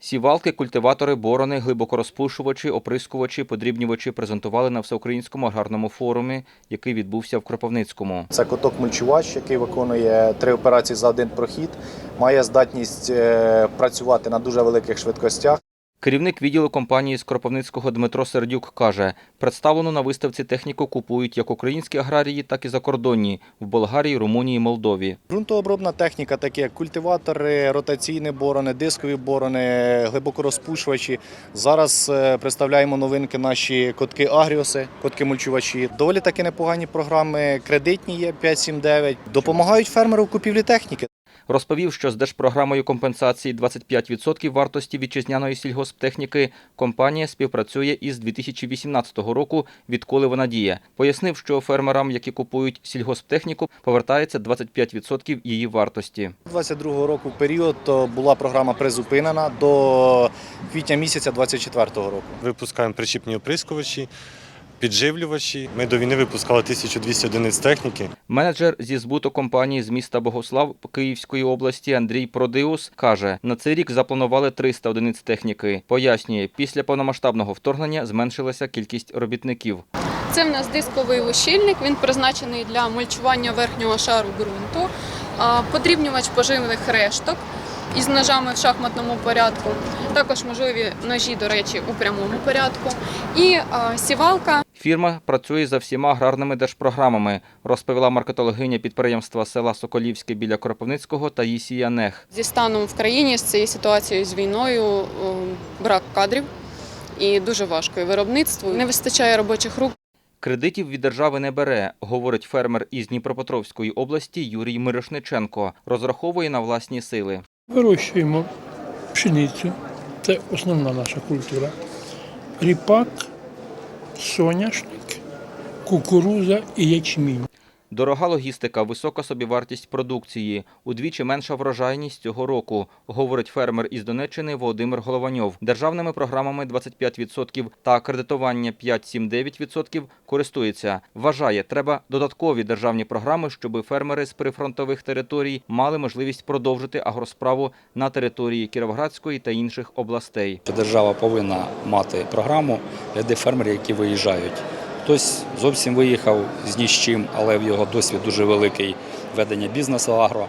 Сівалки, культиватори, борони, глибокорозпушувачі, оприскувачі, подрібнювачі презентували на всеукраїнському аграрному форумі, який відбувся в Кропивницькому. Це коток мульчувач, який виконує три операції за один прохід, має здатність е, працювати на дуже великих швидкостях. Керівник відділу компанії з Кропивницького Дмитро Сердюк каже, представлену на виставці техніку купують як українські аграрії, так і закордонні в Болгарії, Румунії, Молдові. Ґрунтообробна техніка, такі як культиватори, ротаційні борони, дискові борони, глибокорозпушувачі. Зараз е, представляємо новинки наші котки Агріоси, котки мульчувачі. Доволі таки непогані програми, кредитні є 579, допомагають фермеру в купівлі техніки. Розповів, що з держпрограмою компенсації 25% вартості вітчизняної сільгосптехніки компанія співпрацює із 2018 року, відколи вона діє. Пояснив, що фермерам, які купують сільгосптехніку, повертається 25% її вартості. 22 року період була програма призупинена до квітня місяця 24 року. Випускаємо причіпні оприскувачі, підживлювачі. Ми до війни випускали 1200 одиниць техніки. Менеджер зі збуту компанії з міста Богослав Київської області Андрій Продиус каже, на цей рік запланували 300 одиниць техніки. Пояснює, після повномасштабного вторгнення зменшилася кількість робітників. Це в нас дисковий ущільник, він призначений для мульчування верхнього шару ґрунту, подрібнювач поживних решток із ножами в шахматному порядку, також можливі ножі, до речі, у прямому порядку, і а, сівалка. Фірма працює за всіма аграрними держпрограмами, розповіла маркетологиня підприємства села Соколівське біля Кропивницького Таїсія Нех. Зі станом в країні з цією ситуацією з війною брак кадрів і дуже важко і виробництву. Не вистачає робочих рук. Кредитів від держави не бере, говорить фермер із Дніпропетровської області Юрій Мирошниченко. Розраховує на власні сили. Вирощуємо пшеницю, це основна наша культура. Ріпак, соняшник, кукуруза і ячмінь. Дорога логістика, висока собівартість продукції, удвічі менша врожайність цього року, говорить фермер із Донеччини Володимир Голованьов. Державними програмами 25% та кредитування 5-7-9% користується. Вважає, треба додаткові державні програми, щоб фермери з прифронтових територій мали можливість продовжити агросправу на території Кіровоградської та інших областей. держава повинна мати програму для фермерів, які виїжджають. Хтось зовсім виїхав з ні з чим, але в його досвід дуже великий ведення бізнесу агро.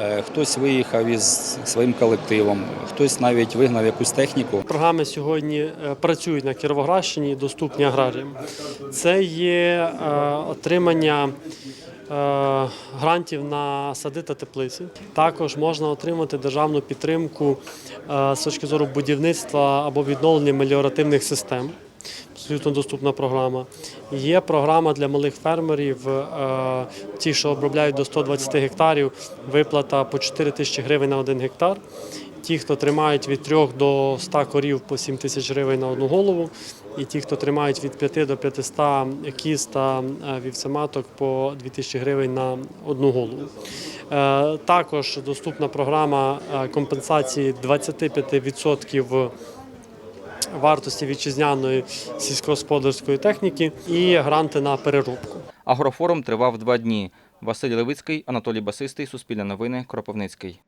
Е, Хтось виїхав із своїм колективом, хтось навіть вигнав якусь техніку. Програми сьогодні е, працюють на Кіровоградщині доступні аграріям. Це є е, отримання грантів на сади та теплиці. Також можна отримати державну підтримку з точки зору будівництва або відновлення меліоративних систем. Абсолютно доступна програма. Є програма для малих фермерів, е, ті, що обробляють до 120 гектарів, виплата по 4 тисячі гривень на один гектар. Ті, хто тримають від 3 до 100 корів по 7 тисяч гривень на одну голову, і ті, хто тримають від 5 до 500 кіз та е, вівцематок по 2 тисячі гривень на одну голову. Е, Також доступна програма компенсації 25% вартості вітчизняної сільськогосподарської техніки і гранти на переробку. Агрофорум тривав два дні. Василь Левицький, Анатолій Басистий, Суспільне новини, Кропивницький.